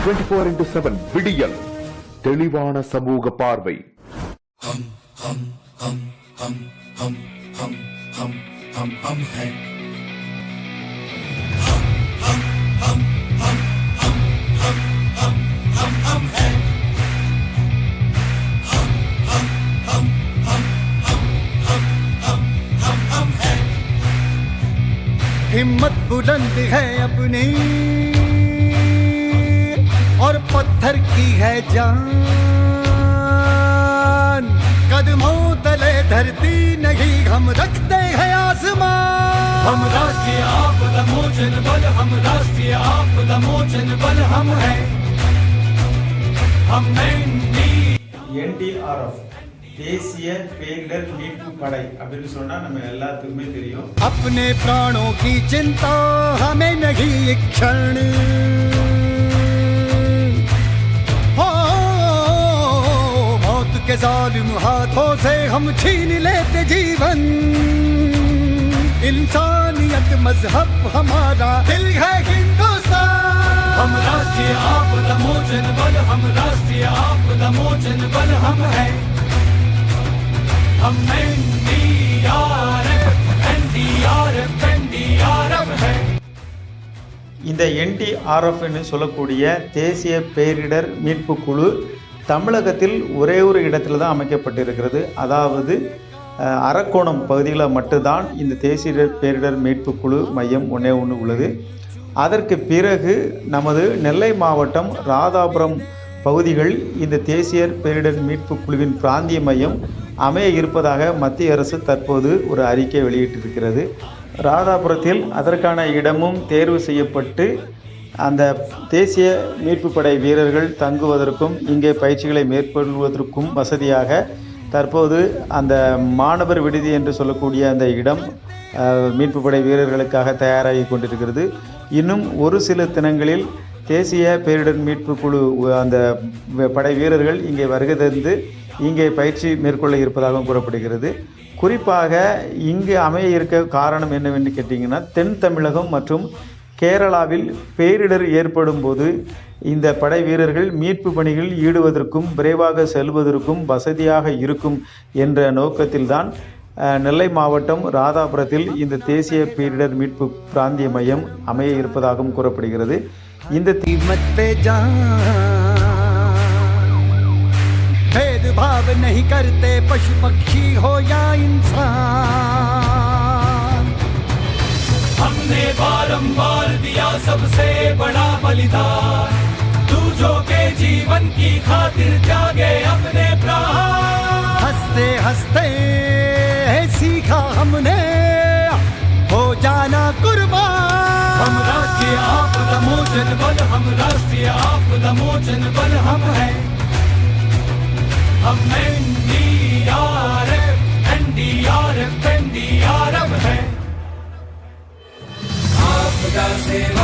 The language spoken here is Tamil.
டுவெண்டி ஃபோர் இன்டூ செவன் விடியல் தெளிவான சமூக பார்வை हिम्मत बुलंद है अपनी और पत्थर की है जान कदमों तले धरती नहीं हम रखते हैं आसमान हम राष्ट्रीय आपदा मोचन बल हम राष्ट्रीय आपदा मोचन बल हम हैं हम एनडी என்டிஆர்எஃப் தேசிய பேரிடர் மீட்பு படை அப்படின்னு சொன்னா நம்ம எல்லாத்துக்குமே தெரியும் अपने प्राणों की चिंता हमें नहीं एक क्षण के जालिम हाथों से हम छीन लेते जीवन इंसानियत मजहब हमारा दिल है हिंदुस्तान हम राष्ट्रीय आपदा मोचन बल हम राष्ट्रीय आपदा मोचन बल हम हैं हम एनडीआरएफ एनडीआरएफ एनडीआरएफ हैं இந்த என்டிஆர்எஃப்னு சொல்லக்கூடிய தேசிய பேரிடர் மீட்பு குழு தமிழகத்தில் ஒரே ஒரு இடத்துல தான் அமைக்கப்பட்டிருக்கிறது. அதாவது அரக்கோணம் பகுதியில் மட்டும்தான் இந்த தேசிய பேரிடர் மீட்பு குழு மையம் ஒன்றே ஒன்று உள்ளது. அதற்கு பிறகு நமது நெல்லை மாவட்டம் ராதாபுரம் பகுதிகள் இந்த தேசிய பேரிடர் மீட்பு குழுவின் பிராந்திய மையம் அமைய இருப்பதாக மத்திய அரசு தற்போது ஒரு அறிக்கை வெளியிட்டிருக்கிறது. ராதாபுரத்தில் அதற்கான இடமும் தேர்வு செய்யப்பட்டு அந்த தேசிய மீட்பு படை வீரர்கள் தங்குவதற்கும் இங்கே பயிற்சிகளை மேற்கொள்வதற்கும் வசதியாக தற்போது அந்த மாணவர் விடுதி என்று சொல்லக்கூடிய அந்த இடம் மீட்பு படை வீரர்களுக்காக தயாராகி கொண்டிருக்கிறது. இன்னும் ஒரு சில தினங்களில் தேசிய பேரிடர் மீட்பு குழு அந்த படை வீரர்கள் இங்கே வருகை தந்து இங்கே பயிற்சி மேற்கொள்ள இருப்பதாகவும் கூறப்படுகிறது. குறிப்பாக இங்கு அமைய இருக்க காரணம் என்னவென்று கேட்டிங்கன்னா தென் தமிழகம் மற்றும் கேரளாவில் பேரிடர் ஏற்படும் போது இந்த படை வீரர்கள் மீட்பு பணிகளில் ஈடுவதற்கும் விரைவாக செல்வதற்கும் வசதியாக இருக்கும் என்ற நோக்கத்தில்தான் அஹ், நெல்லை மாவட்டம் ராதாபுரத்தில் இந்த தேசிய பேரிடர் மீட்பு பிராந்திய மையம் அமைய இருப்பதாகவும் கூறப்படுகிறது இந்த தி- कीमत पे जान भेदभाव नहीं करते पशु पक्षी हो या इंसान सबसे बड़ा बलिदान। दूजों के जीवन की खातिर त्यागे अपने प्राण। हँसते हँसते सीखा हमने हो जाना कुर्बान। हम राष्ट्रीय आपदा मोचन बल हम राष्ट्रीय आपदा मोचन बल हम हैं। हम एनडीआरएफ